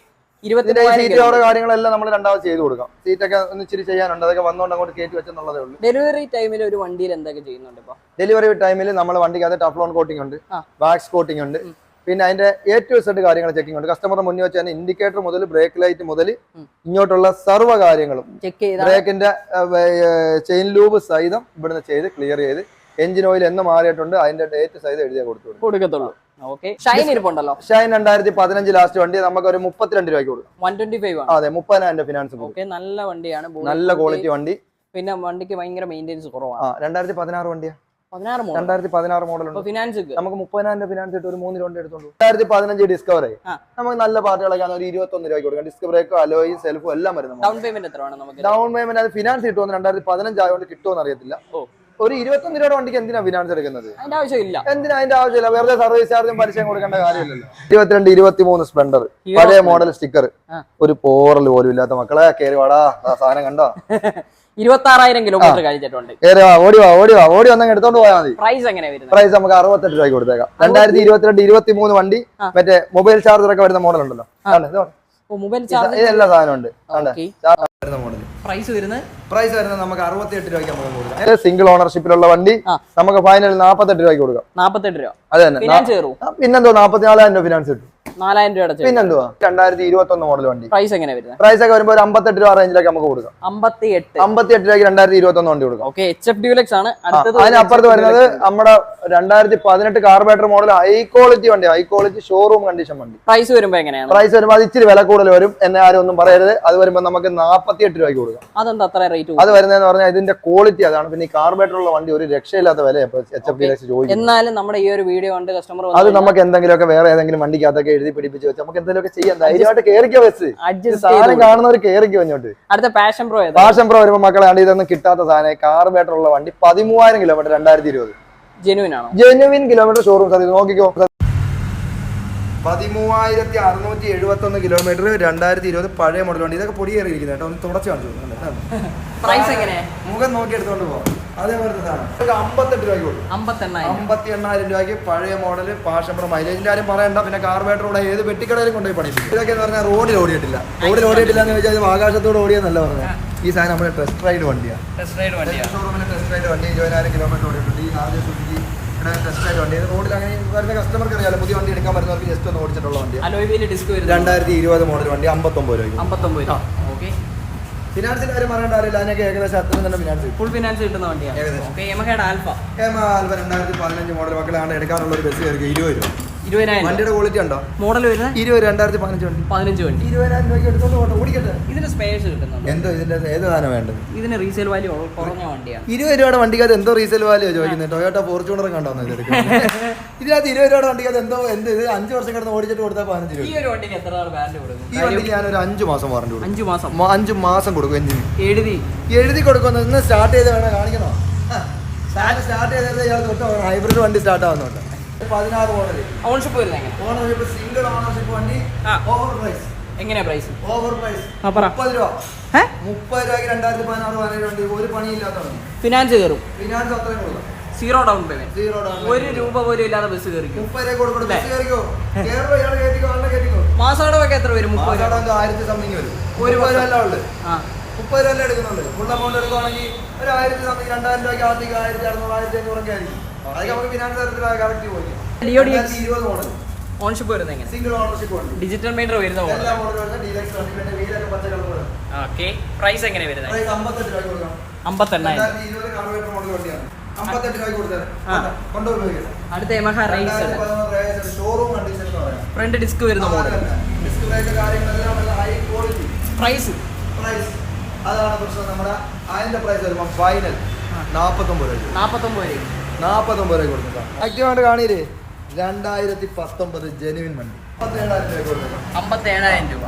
ഇരുപത്തി ഇതിന്റെ സീറ്റോടെ കാര്യങ്ങളെല്ലാം നമ്മൾ രണ്ടാമത് ചെയ്ത് കൊടുക്കാം. സീറ്റൊക്കെ ഒന്ന് ഇച്ചിരി ചെയ്യാനുണ്ട്. അതൊക്കെ വന്നുകൊണ്ട് അങ്ങോട്ട് കയറ്റി വെച്ചെന്നുള്ളതേ ഉള്ളൂ. ഡെലിവറി ടൈമിൽ ഒരു വണ്ടിയിൽ എന്തൊക്കെ ചെയ്യുന്നുണ്ട് ഡെലിവറി ടൈമിൽ നമ്മൾ വണ്ടിക്കകത്ത് ടഫ്ലോൺ കോട്ടിംഗ് ഉണ്ട്. വാക്സ് കോട്ടിംഗ് ഉണ്ട്. പിന്നെ അതിന്റെ എ ടു സെഡ് കാര്യങ്ങൾ ചെക്കിംഗ് ഉണ്ട്. കസ്റ്റമറുടെ മുന്നിൽ വെച്ച് തന്നെ ഇൻഡിക്കേറ്റർ മുതൽ ബ്രേക്ക് ലൈറ്റ് മുതൽ ഇങ്ങോട്ടുള്ള സർവ കാര്യങ്ങളും. ബ്രേക്കിന്റെ ചെയിൻ ലൂബ് സഹിതം ഇവിടുന്ന് ചെയ്ത് ക്ലിയർ ചെയ്ത് എഞ്ചിൻ ഓയിൽ എന്ന് മാറിയിട്ടുണ്ട്. അതിന്റെ ഡേറ്റ് സഹിതം എഴുതിയാൽ കൊടുത്തു കൊടുക്കത്തുള്ളൂ. ഓക്കെ ഷൈൻ ഇരിപ്പുണ്ടല്ലോ. ഷൈൻ രണ്ടായിരത്തി പതിനഞ്ച് ലാസ്റ്റ് വണ്ടി നമുക്ക് ഒരു മുപ്പത്തിരണ്ട് രൂപയ്ക്ക് കൊടുക്കും. അതെ മുപ്പതിനായിരം ഫിനാൻസ് നല്ല വണ്ടിയാണ്. നല്ല ക്വാളിറ്റി വണ്ടി. പിന്നെ വണ്ടിക്ക് ഭയങ്കര മെയിന്റെനൻസ് കുറവാണ്. രണ്ടായിരത്തി പതിനാറ് വണ്ടിയാ. പതിനാറ് മോഡൽ രണ്ടായിരത്തി പതിനാറ് മോഡൽ. ഉണ്ട്. ഫിനാൻസ് നമുക്ക് മുപ്പതിനായിരം ഫിനാൻസ് ഇട്ട് ഒരു മൂന്ന് എടുത്തോണ്ട് പോകും. രണ്ടായിരത്തി പതിനഞ്ച് ഡിസ്കവർ നമുക്ക് നല്ല പാർട്ടികളൊക്കെ ഒരു ഇരുപത്തൊന്ന് രൂപയ്ക്ക് കൊടുക്കാം. ഡിസ്കവറേക്കോ അലോയും സെൽഫും എല്ലാം വരുന്നത് ഡൗൺ പേയ്മെന്റ് എത്ര നമുക്ക്? ഡൗൺ പേയ്മെന്റ് അത് ഫിനാൻസ് കിട്ടുമെന്ന് രണ്ടായിരത്തി പതിനഞ്ച് ആയതുകൊണ്ട് കിട്ടുമെന്ന് അറിയത്തില്ല. ഒരു ഇരുപത്തൊന്ന് രൂപയുടെ വണ്ടിക്ക് എന്തിനാ ഫിനാൻസ് എടുക്കുന്നത്? ആവശ്യമില്ല. എന്തിനാ അതിന്റെ ആവശ്യമില്ല? വെറുതെ സർവീസ് ചാർജും പലിശയും കൊടുക്കേണ്ട കാര്യമില്ലല്ലോ. ഇരുപത്തിരണ്ട് ഇരുപത്തിമൂന്ന് സ്പെൻഡർ സ്പ്ലെൻഡർ പഴയ മോഡൽ സ്റ്റിക്കർ ഒരു പോറൽ പോലും ഇല്ലാത്ത മക്കളെ കേറി വാടാ. സാധനം കണ്ടോ? ഇരുപത്തി ആറായിരം കിലോമീറ്റർ കഴിഞ്ഞിട്ടുണ്ട്. ഓടി വാ ഓടി വാ ഓടി വന്നങ്ങ് എടുത്തോണ്ട് പോയാൽ മതി. പ്രൈസ് എങ്ങനെ പ്രൈസ് നമുക്ക് അറുപത്തെട്ട് രൂപയ്ക്ക് കൊടുത്തേക്കാം. രണ്ടായിരത്തി ഇരുപത്തിരണ്ട് ഇരുപത്തി മൂന്ന് വണ്ടി. മറ്റേ മൊബൈൽ ചാർജർ ഒക്കെ വരുന്ന മോഡൽ ഉണ്ടല്ലോ. മൊബൈൽ ചാർജർ ചാർജ് സാധനം ഉണ്ട്. പ്രൈസ് വരുന്നത്? പ്രൈസ് വരുന്നത് നമുക്ക് അറുപത്തിയെട്ട് രൂപയ്ക്ക് നമുക്ക് കൊടുക്കാം. സിംഗിൾ ഓണർഷിപ്പിലുള്ള വണ്ടി. നമുക്ക് ഫൈനൽ നാപ്പത്തെട്ട് രൂപയ്ക്ക് കൊടുക്കാം. നാപ്പത്തെട്ട് രൂപ. അതെ തന്നെ. പിന്നെന്തോ നാൽപ്പത്തിനാലായിരം രൂപ ഫിനാൻസ് കിട്ടും. നാലായിരം രൂപ പിന്നെന്തുവാ? രണ്ടായിരത്തി ഇരുപത്തി ഒന്ന് മോഡൽ വണ്ടി. പ്രൈസ് എങ്ങനെ വരുന്നത്? പ്രൈസ് ഒക്കെ വരുമ്പോൾ ഒരു അമ്പത്തെട്ട് രൂപ റേഞ്ചിലേക്ക് നമുക്ക് കൊടുക്കാം. അമ്പത്തി എട്ട് രൂപയ്ക്ക് രണ്ടായിരത്തി ഇരുപത്തി ഒന്ന് വണ്ടി കൊടുക്കാം. ഓക്കെ എച്ച് എഫ് ഡ്യൂലക്സ് ആണ്. അതിനപ്പുറത്ത് വരുന്നത് നമ്മുടെ രണ്ടായിരത്തി പതിനെട്ട് കാർബേറ്റർ മോഡൽ ഹൈ ക്വാളിറ്റി വണ്ടി ഹൈ ക്വാളിറ്റി ഷോറൂം കണ്ടീഷൻ വണ്ടി. പ്രൈസ് വരുമ്പോ എങ്ങനെയാണ്? പ്രൈസ് വരുമ്പോൾ അത് ഇച്ചിരി വില കൂടുതൽ വരും എന്നെ ആരും ഒന്നും പറയരുത്. അത് വരുമ്പോൾ നമുക്ക് നാൽപ്പത്തിയെട്ട് രൂപയ്ക്ക് കൊടുക്കാം. അതെന്താ അത്ര റേറ്റ് അത് വരുന്നതെന്ന് പറഞ്ഞാൽ ഇതിന്റെ ക്വാളിറ്റി അതാണ്. പിന്നെ ഈ കാർബേറ്റർ ഉള്ള വണ്ടി ഒരു രക്ഷയില്ലാത്ത വിലയാണ് എച്ച് എഫ് ഡി ചോദിക്കും എന്നാലും നമ്മുടെ ഈ ഒരു വീഡിയോ കണ്ട് കസ്റ്റമർ അത് നമുക്ക് എന്തെങ്കിലും ഒക്കെ വേറെ ഏതെങ്കിലും വണ്ടിക്കകത്തൊക്കെ എഴുതി പിടിപ്പിച്ച് വെച്ച് നമുക്ക് എന്തെങ്കിലുമൊക്കെ ചെയ്യാം. ധൈര്യമായിട്ട് കയറിക്കോ വെച്ച് സാധനം കാണുന്നവർ കയറിക്കോ ഇങ്ങോട്ട്. അടുത്ത പാഷൻ പ്രോ പാഷൻ പ്രോ വരുമ്പോൾ മക്കളെ ആണ്ട് ഇതൊന്നും കിട്ടാത്ത സാധനം കാർ ബാറ്ററുള്ള വണ്ടി പതിമൂവായിരം കിലോമീറ്റർ രണ്ടായിരത്തി ഇരുപത്. ജെനുവിൻ ആണോ? ജെനുവിൻ കിലോമീറ്റർ ഷോറൂം സാർ നോക്കിക്കോ. പതിമൂവായിരത്തി അറുന്നൂറ്റി എഴുപത്തി ഒന്ന് കിലോമീറ്റർ രണ്ടായിരത്തി ഇരുപത് പഴയ മോഡൽ വണ്ടി ഇതൊക്കെ പൊടിയേറിയിരിക്കുന്നത് കേട്ടോ. ഒന്ന് തുടച്ചു കാണിച്ചു മുഖം നോക്കി എടുത്തോണ്ട് പോവാം. അതേപോലത്തെ സാധനം. അമ്പത്തെട്ട് രൂപയ്ക്ക് അമ്പത്തി എണ്ണായിരം രൂപയ്ക്ക് പഴയ മോഡൽ പാഷമ്പറ മൈലേജിന്റെ ആരും പറയണ്ട. പിന്നെ കാർബേറ്റർ കൂടെ ഏത് വെട്ടിക്കടയിലും കൊണ്ടുപോയി പണിയും ഇതൊക്കെ എന്ന് പറഞ്ഞാൽ റോഡിൽ ഓടിയിട്ടില്ല. റോഡിൽ ഓടിയിട്ടില്ല എന്ന് വെച്ചാൽ ആകാശത്തോട് ഓടിയെന്നല്ല പറഞ്ഞത്. ഈ സാധനം നമ്മുടെ ടെസ്റ്റ് റൈഡ് വണ്ടിയാണ് ടെസ്റ്റ് റൈഡ് വണ്ടിയാണ് ടെസ്റ്റ് റൈഡ് വണ്ടി ഇരുപതിനായിരം കിലോമീറ്റർ ഓടിയിട്ടുണ്ട്. ഈ നാല് സുസുക്കി വണ്ടി. റോഡിൽ അങ്ങനെ വരുന്ന കസ്റ്റമർക്ക് അറിയാലോ പുതിയ വണ്ടി എടുക്കാൻ വരുന്നവർക്ക് ജസ്റ്റ് ഒന്ന് ഓടിച്ചിട്ടുള്ള വീൽ ഡിസ്ക് രണ്ടായിരത്തി ഇരുപത് മോഡൽ വണ്ടി അമ്പത്തൊമ്പത് അമ്പത്തൊമ്പത് രൂപ. ഓക്കെ ഫിനാൻസിന്റെ കാര്യം പറയേണ്ട അതിനൊക്കെ ഏകദേശം തന്നെ ഫിനാൻസ് ഫുൾ ഫിനാൻസ് കിട്ടുന്ന വണ്ടിയാണ്. ഏകദേശം. ആൽഫ ആൽബ രണ്ടായിരത്തി പതിനഞ്ച് മോഡൽ മക്കളാണ് എടുക്കാനുള്ള ഒരു ബസ് കയറി ഇരുപത് രൂപ. ഇരുപതിനായിരം വണ്ടിയുടെ ക്വാളിറ്റി ഉണ്ടോ? മോഡൽ വരുന്നത് ഇരുപത് രണ്ടായിരത്തി പതിനഞ്ച് വണ്ടി. പതിനഞ്ച് വണ്ടി. ഇരുപതിനായിരം രൂപയ്ക്ക് എടുത്തോണ്ട് പോട്ടെ ഓടിക്കട്ടെ? ഇതിന് സ്പേസ് കിട്ടുന്നുണ്ട്. എന്തോ ഇതിന്റെ ഏത് സാധനം വേണ്ടത്? ഇതിന് റീസെയിൽ വാല്യൂ കുറഞ്ഞ വണ്ടിയാണ് ഇരുപത് രൂപയുടെ വണ്ടിക്കകത്ത് എന്തോ റീസെയിൽ വാല്യൂ ചോദിക്കുന്നത് ടൊയോട്ട ഫോർച്യൂണർ കണ്ടോ ഇതിനകത്ത് ഇരുപത് രൂപയുടെ വണ്ടിക്കകത്ത് എന്തോ എന്ത് ഇത് അഞ്ച് വർഷം കിടന്ന് ഓടിച്ചിട്ട് കൊടുത്താൽ പതിനഞ്ച് ഈ രൂപ ഒരു വണ്ടിക്ക് എത്ര വാറണ്ടി കൊടുക്കും? ഈ വണ്ടിക്ക് ഞാൻ ഒരു അഞ്ച് മാസം വാറണ്ടി കൊടുക്കും. അഞ്ചു മാസം. അഞ്ച് മാസം കൊടുക്കും എഞ്ചിന് എഴുതി. എഴുതി കൊടുക്കുന്നു ഇന്ന് സ്റ്റാർട്ട് ചെയ്ത് വേണം? കാണിക്കണോ? സ്റ്റാർട്ട് ഇയാൾ തൊട്ട് ഹൈബ്രിഡ് വണ്ടി സ്റ്റാർട്ട് ആവുന്നുണ്ട്. പതിനാറ് മോഡൽ ഓണർഷിപ്പ് വരുന്നത് എങ്ങനെ? ഓണർഷിപ്പ് സിംഗിൾ ഓണർഷിപ്പ് വണ്ടി ഓവർ പ്രൈസ് എങ്ങനെയാ പ്രൈസ് ഓവർ പ്രൈസ്. മുപ്പത് രൂപ. മുപ്പത് രൂപയ്ക്ക് രണ്ടായിരത്തി പതിനാറ് പതിനേഴ് വണ്ടി. ഒരു പണിയില്ലാത്ത വണ്ടി ഫിനാൻസ് കയറും. ഫിനാൻസ് അത്രയും കൊടുക്കാം zero down payment zero down ഒരു രൂപ പോലും ഇല്ലാതെ ബസ് കയറിക്കും? മുപ്പത് രൂപ കൊടുക്കണം. ബസ് കയറിക്കോ? കയറുമ്പോ ഇയാൾ കയറ്റിക്കോ ആളെ കയറ്റിക്കോ മാസടവൊക്കെ എത്ര വരും മുപ്പത് രൂപ? ആയിരത്തി സംതിങ് വരും. ഒരു രൂപ അല്ല ഉള്ളത് ആ. മുപ്പത് രൂപ എടുക്കുന്നുണ്ട് ഫുൾ എമൗണ്ട് എടുക്കുവാണെങ്കിൽ ഒരു ആയിരത്തി സംതിങ് രണ്ടായിരം രൂപയ്ക്ക് ആദ്യം ആയിരത്തി അറുന്നൂറ് ആയിരത്തി അഞ്ഞൂറൊക്കെ ആയിരിക്കും. ഇരുപത് മോഡൽ ഓൺഷിപ്പ് വരുന്നത് എങ്ങനെ? സിംഗിൾ ഓണർഷിപ്പ് ഉണ്ട്. ഡിജിറ്റൽ മീറ്റർ വരുന്ന എല്ലാ മോഡലും വരുന്ന ഡീലക്സ് വണ്ടി പിന്നെ വീലൊക്കെ പച്ച കളർ വരും ഓക്കെ പ്രൈസ് എങ്ങനെ വരുന്നത്? പ്രൈസ് അമ്പത്തെട്ട് രൂപ കൊടുക്കാം. അമ്പത്തെണ്ണായിരം. രണ്ടായിരത്തി ഇരുപത് കാർബറേറ്റർ മോഡൽ വണ്ടിയാണ്. അമ്പത്തെട്ട് രൂപ കൊടുത്തത്. കൊണ്ടുപോയി അടുത്ത Yamaha race showroom condition front disc വരുന്ന മോഡൽ ഡിസ്ക് ബ്രേക്ക് കാര്യങ്ങളെല്ലാം നല്ല ഹൈ ക്വാളിറ്റി പ്രൈസ് പ്രൈസ് അതാണ് പ്രശ്നം. നമ്മുടെ അതിന്റെ പ്രൈസ് വരുമ്പോൾ ഫൈനൽ നാൽപ്പത്തൊമ്പത് രൂപ നാപ്പത്തൊമ്പത് രൂപ നാൽപ്പത്തൊമ്പത് രൂപ കൊടുക്കാം ആക്റ്റീവായിട്ട് കാണിയില്ലേ രണ്ടായിരത്തി പത്തൊമ്പത് ജെനുവിൻ വണ്ടി പത്തിരണ്ടായിരം രൂപ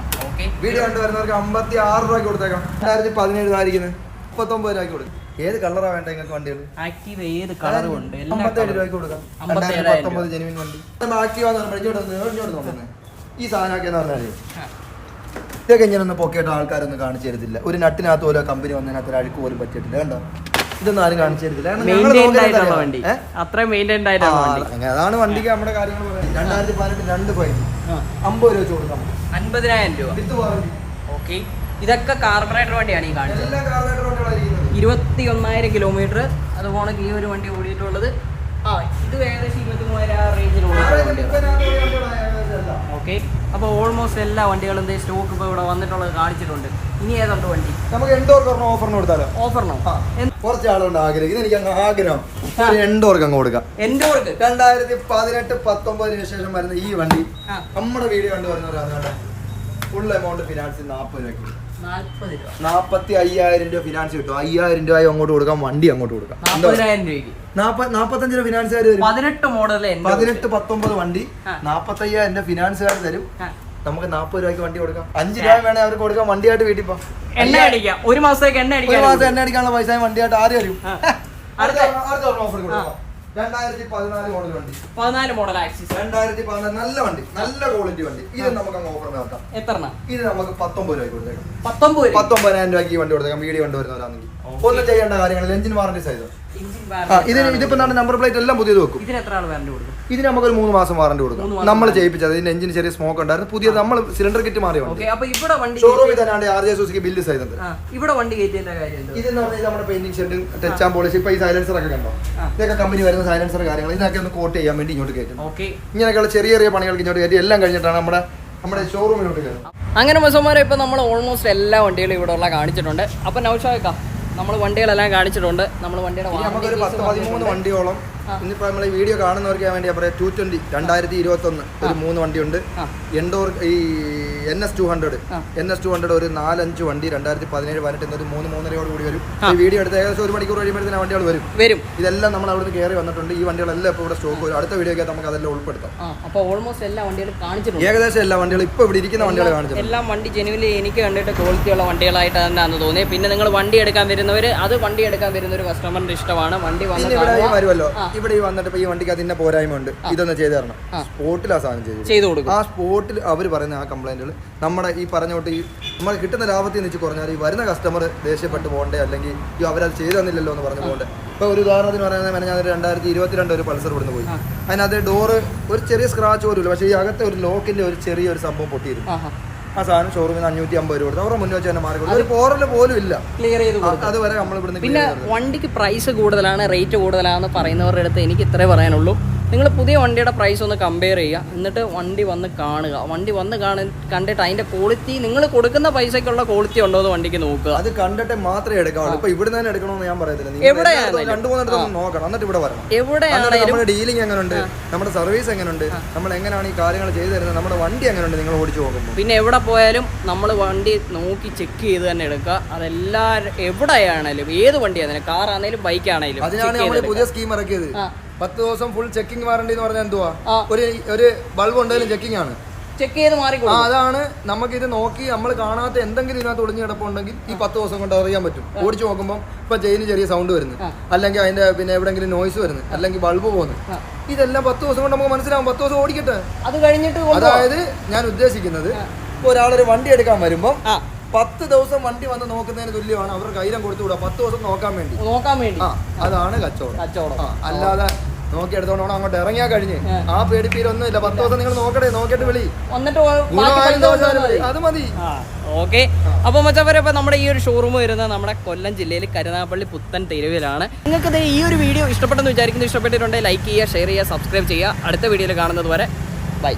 വീഡിയോ കണ്ടുവരുന്നവർക്ക് അമ്പത്തി ആറ് രൂപയ്ക്ക് കൊടുത്തേക്കാം. രണ്ടായിരത്തി പതിനേഴ് ആയിരിക്കുന്നത് മുപ്പത്തൊമ്പത് രൂപയ്ക്ക് കൊടുക്കും. ഏത് കളറാണ് വേണ്ട നിങ്ങൾക്ക് വണ്ടികൾ ആക്റ്റീവ് ഏത് കളറും ഉണ്ട്? അമ്പത്തേഴ് രൂപയ്ക്ക് കൊടുക്കാം. അമ്പത്തേഴായിരം രണ്ടായിരത്തി പത്തൊമ്പത് ജെനുവിൻ വണ്ടി നമ്മൾ ആക്റ്റീവ് എന്ന് ഈ സാധനമൊക്കെ എന്ന് പറഞ്ഞാൽ. ഇതൊക്കെ ഇങ്ങനെ ഒന്ന് പൊക്കിയിട്ട് ആൾക്കാരൊന്നും കാണിച്ചു തരത്തില്ല. ഒരു നട്ടിനകത്ത് ഓരോ കമ്പനി വന്നതിനകത്ത് ഒരു അഴുക്ക് പോലും പറ്റിയിട്ടില്ല. കണ്ടോ? ഇതൊന്നും ആരും കാണിച്ചു തരത്തില്ല കാരണം ഞങ്ങൾ മെയിന്റൈൻഡ് നോക്കുന്നത് ആയിട്ടുള്ള അറിയാമോ? വണ്ടി. ഏ? അത്രയും മെയിന്റൈൻഡ് ആയിട്ടുള്ള ആ, വണ്ടി. അങ്ങനെ അതാണ് വണ്ടിക്ക് നമ്മുടെ കാര്യങ്ങൾ പറയുന്നത്. രണ്ടായിരത്തി പതിനെട്ട് രണ്ട് അമ്പത് രൂപ വെച്ച് കൊടുക്കാം. അൻപതിനായിരം രൂപ. With warranty okay. ഇതൊക്കെ കാർബറേറ്റർ വണ്ടിയാണ് ഈ കാണിച്ചത്. എല്ലാ കാർബറേറ്റർ ഇരുപത്തി ഒന്നായിരം കിലോമീറ്റർ അതുപോലെ ഈ ഒരു വണ്ടി ഓടിയിട്ടുള്ളത്. ആ ഇത് ഏകദേശം ഇരുപത്തി മൂവായിരം ആ റേഞ്ചിൽ ഓടിയിട്ടുള്ള വണ്ടിയാണ് ഓക്കെ അപ്പോൾ ഓൾമോസ്റ്റ് എല്ലാ വണ്ടികളും സ്റ്റോക്ക് ഇപ്പോൾ ഇവിടെ വന്നിട്ടുള്ളത് കാണിച്ചിട്ടുണ്ട്. ഇനി ഏതുണ്ട് വണ്ടി? നമുക്ക് എൻഡോർക്ക് ഒരെണ്ണം ഓഫറിന് കൊടുത്താലോ? ഓഫറിനോ. കുറച്ച് ആളുണ്ട് ആഗ്രഹിക്കുന്നത്. എനിക്ക് അങ്ങ് ആഗ്രഹം. ഒരു എൻഡോർക്ക് അങ്ങ് കൊടുക്കാം. എൻഡോർക്ക് രണ്ടായിരത്തി പതിനെട്ട് പത്തൊമ്പതിന് ശേഷം വരുന്ന ഈ വണ്ടി നമ്മുടെ വീഡിയോ കണ്ടു വരുന്നവരാണ് ഫുൾ എമൗണ്ട് ഫിനാൻസ് നാൽപ്പത് രൂപയ്ക്ക്. നാൽപ്പത്തി അയ്യായിരം രൂപ ഫിനാൻസ് കിട്ടും. അയ്യായിരം രൂപ അങ്ങോട്ട് കൊടുക്കാം വണ്ടി അങ്ങോട്ട് കൊടുക്കാം. നാപ്പത്തഞ്ച് രൂപ ഫിനാൻസുകാർ തരും. പതിനെട്ട് മോഡൽ പതിനെട്ട് പത്തൊമ്പത് വണ്ടി. നാപ്പത്തി അയ്യായിരം രൂപ ഫിനാൻസുകാർ തരും. നമുക്ക് നാൽപ്പത് രൂപയ്ക്ക് വണ്ടി കൊടുക്കാം. അഞ്ച് രൂപ വേണേ അവർക്ക് കൊടുക്കാം. വണ്ടിയായിട്ട് വീട്ടിൽ പോകാം എണ്ണ അടിക്കാം. ഒരു മാസത്തേക്ക് എണ്ണ അടിക്കാം ഒരു മാസം എണ്ണ അടിക്കാനുള്ള പൈസ വണ്ടിയായിട്ട് ആര് തരും? അടുത്ത അടുത്ത ഓഫർ കൊടുക്കാം. രണ്ടായിരത്തി പതിനാല് മോഡൽ വണ്ടി. പതിനാല് മോഡൽ ആക്സിസ് രണ്ടായിരത്തി പതിനാല് നല്ല വണ്ടി നല്ല ക്വാളിറ്റി വണ്ടി. ഇത് നമുക്ക് അങ്ങ് ഓഫർ നടത്താം എത്ര ഇത് നമുക്ക് പത്തൊമ്പത് രൂപയ്ക്ക് കൊടുത്തേക്കാം. പത്തൊമ്പത് രൂപ പത്തൊമ്പതിനായിരം രൂപയ്ക്ക് ഈ വണ്ടി കൊടുത്തേക്കാം. വീഡിയോ കൊണ്ടുവരുന്നവരാണെങ്കിൽ ഒന്നും ചെയ്യേണ്ട കാര്യങ്ങൾ എഞ്ചിൻ വാറണ്ടി സൈസ് ഇത് ഇതിപ്പോ നമ്പർ പ്ലേറ്റ് എല്ലാം പുതിയത് വെക്കും. ഇതിന് എത്ര ആൾ വാറണ്ടി കൊടുക്കും? ഇതിന് നമുക്കൊരു മൂന്ന് മാസം വാറണ്ടി കൊടുക്കാം. നമ്മൾ ചെയ്യിപ്പിച്ചത്. ഇതിന്റെ എഞ്ചിന് ചെറിയ സ്മോക്ക് ഉണ്ടായിരുന്നു പുതിയ നമ്മൾ സിലിണ്ടർ കിറ്റ് മാറി ഷോറൂമിൽ തന്നെയാണ് ആർ ജെ സുസുക്കി ബില്ല് ആ, ഇവിടെ വണ്ടി ഇതെന്ന് പറഞ്ഞാൽ നമ്മുടെ പെയിന്റിംഗ് ഷെഡും ടച്ച് ആൻഡ് പോളിഷ് ഇപ്പൊ ഈ സൈലൻസർ ഒക്കെ കണ്ടോ. ഇതൊക്കെ കമ്പനി വരുന്ന സൈലൻസർ കാര്യങ്ങൾ. ഇതിനൊക്കെ ഒന്ന് കോട്ട് ചെയ്യാൻ വേണ്ടി ഇങ്ങോട്ട് കയറ്റും ഇങ്ങനെയൊക്കെയുള്ള ചെറിയ ചെറിയ പണികൾക്ക് ഇങ്ങോട്ട് കയറ്റി. എല്ലാം കഴിഞ്ഞിട്ടാണ് നമ്മുടെ നമ്മുടെ ഷോറൂമിലോട്ട് കയറുന്നത്. അങ്ങനെ മസോമാരെ ഇപ്പൊ നമ്മൾ ഓൾമോസ്റ്റ് എല്ലാ വണ്ടികളും ഇവിടെ ഉള്ള കാണിച്ചിട്ടുണ്ട്. അപ്പൊ നൗഷാക്കാം നമ്മൾ വണ്ടികളെല്ലാം കാണിച്ചിട്ടുണ്ട്. നമ്മൾ വണ്ടിയുടെ പത്ത് പതിമൂന്ന് വണ്ടിയോളം ഇന്നിപ്പോ നമ്മൾ ഈ വീഡിയോ കാണുന്നവർക്ക് വേണ്ടി പറയാം ടു ട്വന്റി രണ്ടായിരത്തി ഇരുപത്തി ഒന്ന് ഒരു മൂന്ന് വണ്ടിയുണ്ട്. എൻഡോർ ഈ N S two hundred N S two hundred ഒരു നാലഞ്ച് വണ്ടി രണ്ടായിരത്തി പതിനേഴ് പതിനെട്ട് ഒരു മൂന്ന് മൂന്നരയോട് കൂടി വരും. ഈ വീഡിയോ എടുത്ത് ഏകദേശം ഒരു മണിക്കൂർ കഴിയുമ്പോഴത്തേന് വണ്ടികൾ വരും. വരും. ഇതെല്ലാം നമ്മൾ അവിടുന്ന് കയറി വന്നിട്ടുണ്ട്. ഈ വണ്ടികളെല്ലാം ഇപ്പോൾ ഇവിടെ സ്റ്റോക്ക് വരും. അടുത്ത വീഡിയോയ്ക്ക് നമുക്ക് അതെല്ലാം ഉൾപ്പെടുത്താം. അപ്പോൾ ഓൾമോസ്റ്റ് എല്ലാ വണ്ടികളും കാണിച്ചിട്ടുണ്ട്. ഏകദേശം എല്ലാ വണ്ടികളും ഇപ്പോൾ ഇവിടെ ഇരിക്കുന്ന വണ്ടികൾ കാണിച്ചു എല്ലാ വണ്ടി ജെനുവിലി എനിക്ക് കണ്ടിട്ട് ക്വാളിറ്റിയുള്ള വണ്ടികളായിട്ട് തന്നെയാണെന്ന് തോന്നി പിന്നെ നിങ്ങൾ വണ്ടി എടുക്കാൻ വരുന്നവർ അത് വണ്ടി എടുക്കാൻ വരുന്ന ഒരു കസ്റ്റമറിന്റെ ഇഷ്ടമാണ്. വണ്ടി വന്ന് പിന്നെ ഇവിടെ ഈ കാണുക, വരുമല്ലോ. ഇവിടെ ഈ വന്നിട്ട് ഈ വണ്ടിക്ക് അതിന്റെ പോരായ്മ ഉണ്ട് ഇതൊന്ന് ചെയ്തു തരണം. സ്പോട്ടിൽ ആ സാധനം ചെയ്തു ചെയ്തു കൊടുക്കും. ആ സ്പോട്ടിൽ അവർ പറയുന്ന ആ കംപ്ലൈന്റുകൾ നമ്മുടെ ഈ പറഞ്ഞോട്ട് ഈ നമ്മൾ കിട്ടുന്ന ലാഭത്തിൽ നിന്ന് കുറഞ്ഞാൽ ഈ വരുന്ന കസ്റ്റമർ ദേഷ്യപ്പെട്ട് പോകണ്ടേ? അല്ലെങ്കിൽ ഈ അവരത് ചെയ്തു തന്നില്ലല്ലോ എന്ന് പറഞ്ഞു പോകണ്ടേ? ഇപ്പൊ ഒരു ഉദാഹരണത്തിന് പറയുന്നത് ഞാൻ രണ്ടായിരത്തി ഇരുപത്തിരണ്ട് ഒരു പൾസർ ഇവിടുന്ന് പോയി. അതിനകത്ത് ഡോറ് ഒരു ചെറിയ സ്ക്രാച്ച് പോലും ഇല്ല. പക്ഷേ ഈ അകത്തെ ഒരു ലോക്കിന്റെ ഒരു ചെറിയ ഒരു സംഭവം പൊട്ടിയിരുന്നു. ആ സാധനം ഷോറൂമിൽ നിന്ന് അഞ്ഞൂറ്റി അമ്പത് രൂപ കൊടുത്തു. അവരുടെ മുന്നേ വെച്ച് തന്നെ മാറി കൊടുത്തു. ഒരു പോറൽ പോലും ഇല്ല. ക്ലിയർ ചെയ്ത് അതുവരെ നമ്മൾ ഇവിടുന്ന് പിന്നെ. വണ്ടിക്ക് പ്രൈസ് കൂടുതലാണ് റേറ്റ് കൂടുതലാണെന്ന് പറയുന്നവരുടെ അടുത്ത് എനിക്ക് ഇത്രേ പറയാനുള്ളൂ. നിങ്ങൾ പുതിയ വണ്ടിയുടെ പ്രൈസ് ഒന്ന് കമ്പയർ ചെയ്യുക. എന്നിട്ട് വണ്ടി വന്ന് കാണുക. വണ്ടി വന്ന് കാണ കണ്ടിട്ട് അതിന്റെ ക്വാളിറ്റി നിങ്ങൾ കൊടുക്കുന്ന പൈസയ്ക്കുള്ള ക്വാളിറ്റി ഉണ്ടോ എന്ന് വണ്ടിക്ക് നോക്കുക. അത് കണ്ടിട്ട് മാത്രമേ എടുക്കാവുള്ളൂ. ഇപ്പൊ ഇവിടെ തന്നെ എടുക്കണമെന്ന് ഞാൻ പറയത്തില്ല. എല്ലായിടത്തും രണ്ടു മൂന്നിടത്തും നോക്കണം. എന്നിട്ട് ഇവിടെ വരണം. എവിടെയാണ് നമ്മുടെ ഡീലിംഗ് എങ്ങനെയുണ്ട് നമ്മുടെ സർവീസ് എങ്ങനെയുണ്ട് നമ്മൾ എങ്ങനെയാണ് ഈ കാര്യങ്ങൾ ചെയ്തു തരുന്നത്? നമ്മുടെ വണ്ടി എങ്ങനെയുണ്ട് നിങ്ങൾ ഓടിച്ചു പോകുമ്പോൾ പിന്നെ എവിടെ പോയാലും നമ്മൾ വണ്ടി നോക്കി ചെക്ക് ചെയ്ത് തന്നെ എടുക്കുക. അതെല്ലാ എവിടെയാണേലും ഏത് വണ്ടിയാണെങ്കിലും കാർ ആണെങ്കിലും ബൈക്ക് ആണെങ്കിലും അതിനാണ് നമ്മൾ പുതിയ സ്കീം ഇറക്കിയത്. പത്ത് ദിവസം ഫുൾ ചെക്കിംഗ് വാറണ്ടി എന്ന് പറഞ്ഞാൽ എന്തുവാ? ഒരു ഒരു ബൾബ് ഉണ്ടെങ്കിലും ചെക്കിംഗ് ആണ്. ചെക്ക് ചെയ്ത് ആ മാറിക്കൊള്ളു അതാണ് നമുക്ക് ഇത് നോക്കി നമ്മൾ കാണാത്ത എന്തെങ്കിലും ഇതിനകത്ത് ഒളിഞ്ഞു കിടപ്പുണ്ടെങ്കിൽ ഈ പത്ത് ദിവസം കൊണ്ട് അറിയാൻ പറ്റും. ഓടിച്ചു നോക്കുമ്പോൾ ഇപ്പൊ ചെയിന് ചെറിയ സൗണ്ട് വരുന്നു. അല്ലെങ്കിൽ അതിന്റെ പിന്നെ എവിടെങ്കിലും നോയ്സ് വരുന്നു. അല്ലെങ്കിൽ ബൾബ് പോകുന്നു. ഇതെല്ലാം പത്ത് ദിവസം കൊണ്ട് നമുക്ക് മനസ്സിലാവും. പത്ത് ദിവസം ഓടിക്കട്ടെ. അത് കഴിഞ്ഞിട്ട് അതായത് ഞാൻ ഉദ്ദേശിക്കുന്നത് ഇപ്പൊ ഒരാളൊരു വണ്ടി എടുക്കാൻ വരുമ്പോൾ പത്ത് ദിവസം വണ്ടി വന്ന് നോക്കുന്നതിന് തുല്യമാണ് അവർ കൈരം കൊടുത്തു വിടുക പത്ത് ദിവസം നോക്കാൻ വേണ്ടി. നോക്കാൻ വേണ്ടി. ആ അതാണ് കച്ചവടം. കച്ചവടം. ആ, അല്ലാതെ നോക്കി എടുത്തോണ്ട് അങ്ങോട്ട് ഇറങ്ങിയാ കഴിഞ്ഞ്. ആ പേടിപ്പീരൊന്നും ഇല്ല പത്ത് ദിവസം നിങ്ങൾ നോക്കട്ടെ നോക്കിയിട്ട് വിളി. വന്നിട്ട്. അത് മതി. ഓക്കെ. അപ്പോൾ മച്ചാപ്പരെ ഇപ്പോൾ നമ്മുടെ ഈ ഒരു ഷോറൂം വരുന്നത് നമ്മുടെ കൊല്ലം ജില്ലയിൽ കരുനാഗപ്പള്ളി പുത്തൻ തെരുവിലാണ്. നിങ്ങൾക്ക് ഈ ഒരു വീഡിയോ ഇഷ്ടപ്പെട്ടെന്ന് വിചാരിക്കുന്നു. ഇഷ്ടപ്പെട്ടിട്ടുണ്ടെങ്കിൽ ലൈക്ക് ചെയ്യുക ഷെയർ ചെയ്യുക സബ്സ്ക്രൈബ് ചെയ്യുക. അടുത്ത വീഡിയോയിൽ കാണുന്നത് വരെ ബൈ